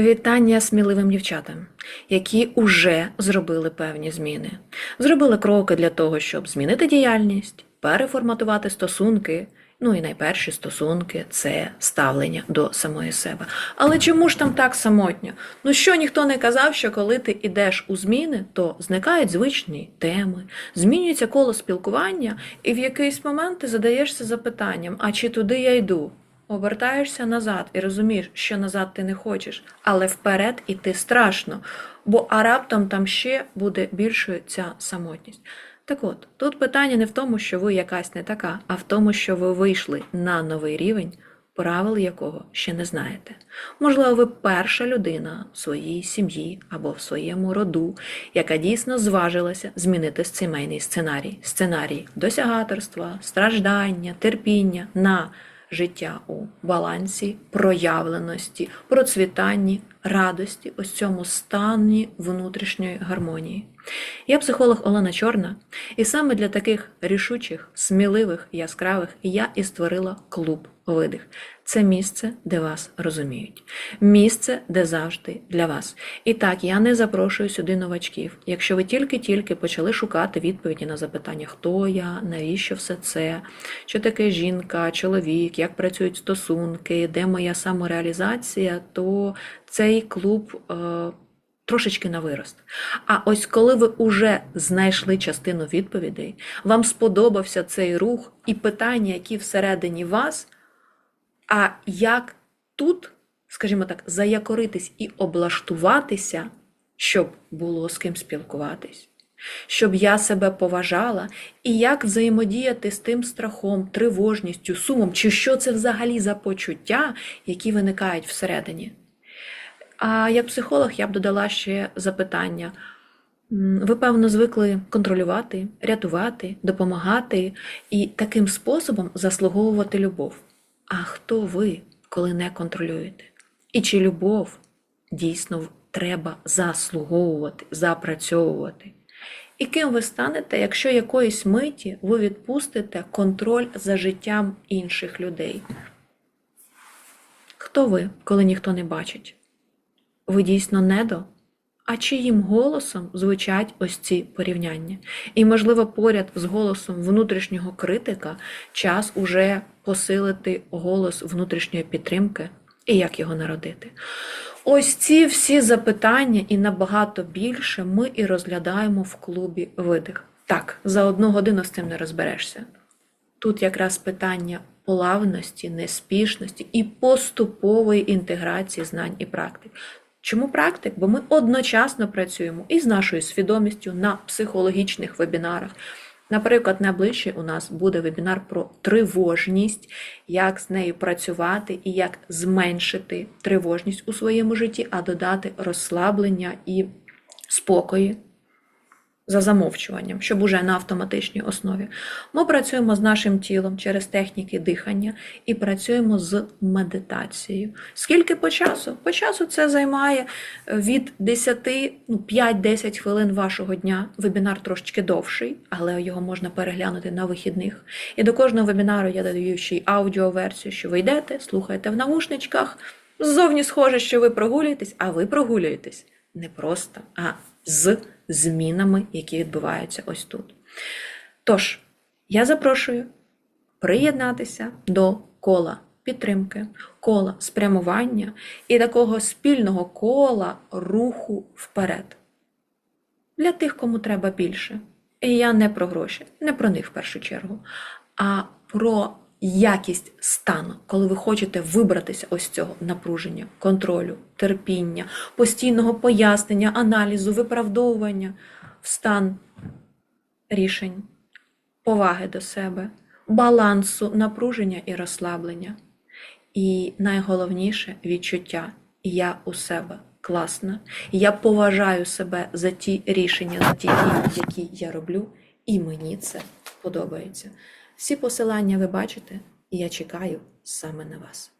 Вітання сміливим дівчатам, які уже зробили певні зміни. Зробили кроки для того, щоб змінити діяльність, переформатувати стосунки. Ну і найперші стосунки це ставлення до самої себе. Але чому ж там так самотньо? Ну що ніхто не казав, що коли ти йдеш у зміни, то зникають звичні теми, змінюється коло спілкування, і в якийсь момент ти задаєшся запитанням: а чи туди я йду? Обертаєшся назад і розумієш, що назад ти не хочеш, але вперед іти страшно, бо а раптом там ще буде більшою ця самотність. Так от, тут питання не в тому, що ви якась не така, а в тому, що ви вийшли на новий рівень, правил якого ще не знаєте. Можливо, ви перша людина в своїй сім'ї або в своєму роду, яка дійсно зважилася змінити сімейний сценарій, сценарій досягаторства, страждання, терпіння на життя у балансі, проявленості, процвітанні, радості, ось цьому стані внутрішньої гармонії. Я психолог Олена Чорна, і саме для таких рішучих, сміливих, яскравих я і створила клуб видих. Це місце, де вас розуміють, місце, де завжди для вас. І так, я не запрошую сюди новачків. Якщо ви тільки-тільки почали шукати відповіді на запитання, хто я, навіщо все це, що таке жінка, чоловік, як працюють стосунки, де моя самореалізація, то цей клуб. Е, Трошечки на вирост. А ось коли ви вже знайшли частину відповідей, вам сподобався цей рух і питання, які всередині вас, а як тут, скажімо так, заякоритись і облаштуватися, щоб було з ким спілкуватись, щоб я себе поважала, і як взаємодіяти з тим страхом, тривожністю, сумом, чи що це взагалі за почуття, які виникають всередині. А як психолог я б додала ще запитання. Ви, певно, звикли контролювати, рятувати, допомагати і таким способом заслуговувати любов. А хто ви, коли не контролюєте? І чи любов дійсно треба заслуговувати, запрацьовувати? І ким ви станете, якщо якоїсь миті ви відпустите контроль за життям інших людей? Хто ви, коли ніхто не бачить? Ви дійсно недо? А чиїм голосом звучать ось ці порівняння? І, можливо, поряд з голосом внутрішнього критика час уже посилити голос внутрішньої підтримки і як його народити. Ось ці всі запитання і набагато більше ми і розглядаємо в клубі видих. Так, за одну годину з цим не розберешся. Тут якраз питання плавності, неспішності і поступової інтеграції знань і практик. Чому практик? Бо ми одночасно працюємо і з нашою свідомістю на психологічних вебінарах. Наприклад, найближчий у нас буде вебінар про тривожність, як з нею працювати і як зменшити тривожність у своєму житті, а додати розслаблення і спокої за замовчуванням, щоб уже на автоматичній основі. Ми працюємо з нашим тілом через техніки дихання і працюємо з медитацією. Скільки по часу? По часу це займає е, від 10, ну, 5-10 хвилин вашого дня. Вебінар трошечки довший, але його можна переглянути на вихідних. І до кожного вебінару я додаю ще й аудіоверсію, що ви йдете, слухаєте в навушничках. Ззовні схоже, що ви прогулюєтесь, а ви прогулюєтесь не просто, а з змінами, які відбуваються ось тут. Тож, я запрошую приєднатися до кола підтримки, кола спрямування і такого спільного кола руху вперед. Для тих, кому треба більше. І я не про гроші, не про них в першу чергу, а про якість стану, коли ви хочете вибратися ось цього напруження, контролю, терпіння, постійного пояснення, аналізу, виправдовування в стан рішень, поваги до себе, балансу, напруження і розслаблення. І найголовніше відчуття я у себе класна. Я поважаю себе за ті рішення, за ті дії, які я роблю, і мені це подобається. Всі посилання ви бачите, і я чекаю саме на вас.